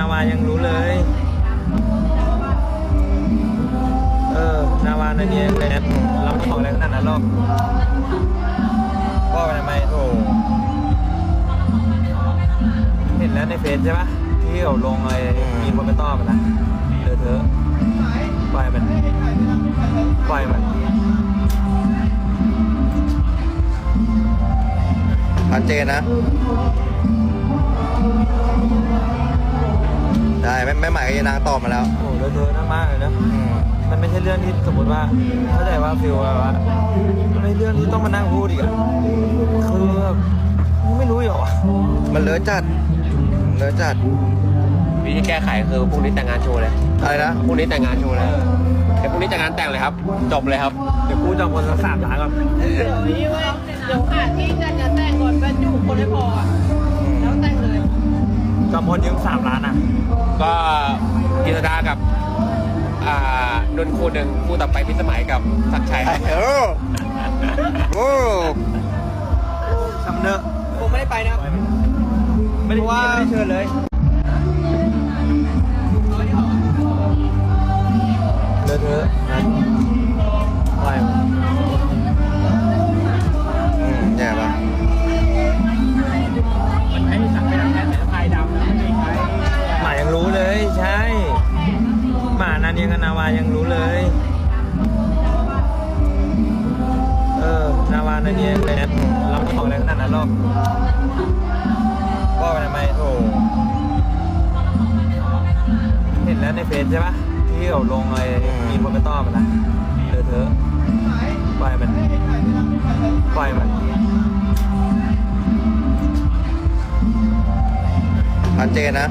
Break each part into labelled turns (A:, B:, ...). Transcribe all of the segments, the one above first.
A: าวายังรู้เลย เออนาวานาเนียเลยนะเราไม่บอกอะไรขนาดนั้นหรอกก็ไปทำไมโถเห็นแล้วในเฟซใช่ปะที่เขาลงอะไรมีคนไปต้อมันนะเลอเทอะปล่อยมันปล่อยมัน
B: ชัดเจนนะ ม่ไม่ใหม่ก็ยานางตอบมาแล้ว
A: โอ้เลอะเทอะมากเลยนะ
B: อืม
A: มันไม่ใช่เรื่องที่สมมติว่าเข้าใจว่าฟิลแบบว่ามันไม่ใช่เรื่องที่ต้องมานั่งพูดอีกอะคือแบบไม่รู้เหรอวะ
B: มันเลอะจัด เลอะจัด
C: วิธีแก้ไขคือพรุ่งนี้แต่งงานโชว์เลย
B: อะไรนะ
C: พรุ่งนี้แต่งงานโชว์เลยเดี๋ยวพรุ่งนี้แต่งงานแต่งเลยครับ จบเลยครับ
A: เดี๋ยวกูจะเอาคนละสามล้านก่อน
D: เดี๋ยวนี้เว้ยเดี๋ยวหาที่จะจะแต่งก่อนก็อยู่คนไม่พออะแล้วแต่งเลย
A: จอมพลยืมสามล้านอะ
C: ก็กิษดากับอ่านนท์คู่หนึ่งคู่ต่อไปพิสมัยกับศักดิ์ชัยครับ
B: เออโอ้
A: ทำเนอะ
D: ผมไม่ได้ไปนะครับ
A: ไม่ได้ว่า ไม่ได้เชิญเลย นาเนียกับนาวายังรู้เลย เออนาวานาเนียเลยนเราไม่บอกอะไรขนาดนั้นหรอกก็ไปทำไมโถเห็นแล้วในเฟซใช่ปะที่เขาลงอะไรมีคนไปต้อมันนะเลอเทอะปล่อยมันปล่อยมัน
B: ชัดเจนนะ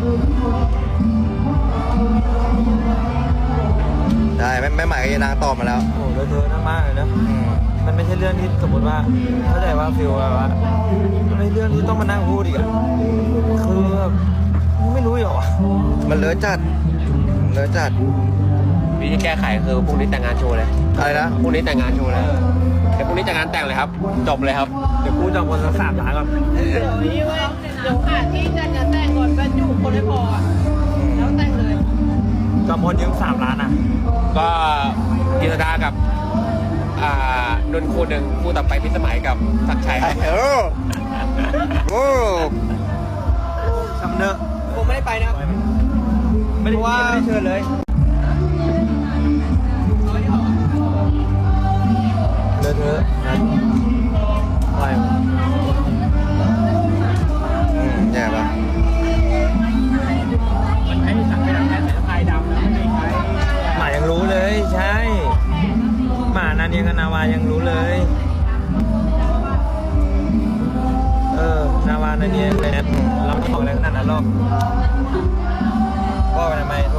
B: ได้ไม่ไม่ใหม่ก็ยานางตอบมาแล้ว
A: โอ้เลอะเทอะมากเลยนะ
B: อืม
A: มันไม่ใช่เรื่องที่สมมติว่าเข้าใจว่าฟิลแบบว่ามันไม่ใช่เรื่องที่ต้องมานั่งพูดอีกอะคือแบบไม่รู้เหรอวะ
B: มันเลอะจัดเลอะจัด
C: วิธีแก้ไขคือพรุ่งนี้แต่งงานโชว์เลย
B: อะไรนะ
C: พรุ่งนี้แต่งงานโชว์เลยเดี๋ยวพรุ่งนี้แต่งงานแต่งเลยครับ จบเลยครับ
A: เดี๋ยวกูจะเอาคนละสามล้านก่อน
D: เดี๋ยวนี้เว้ยเดี๋ยวหาที่จะจะแต่งก่อนก็อยู่คนไม่พออะ
A: จอมพลยืมสามล้านอะ
C: ก็กิษดากับ อ่านนท์คู่หนึ่งคู่ต่อไปพิสมัยกับศักดิ์ชัยครับ
B: เออโอ้
A: ทำเนอะ
D: ผมไม่ได้ไปนะครับ
A: ไม่ได้ว่าไม่ได้เชิญเลยเลอะเทอะ นะเนียก็นาวายังรู้เลย เออนาวานะเนี่ยแบรนด์เราไม่บอกอะไรขนาดนั้นหรอกว่าไปทำไมโถ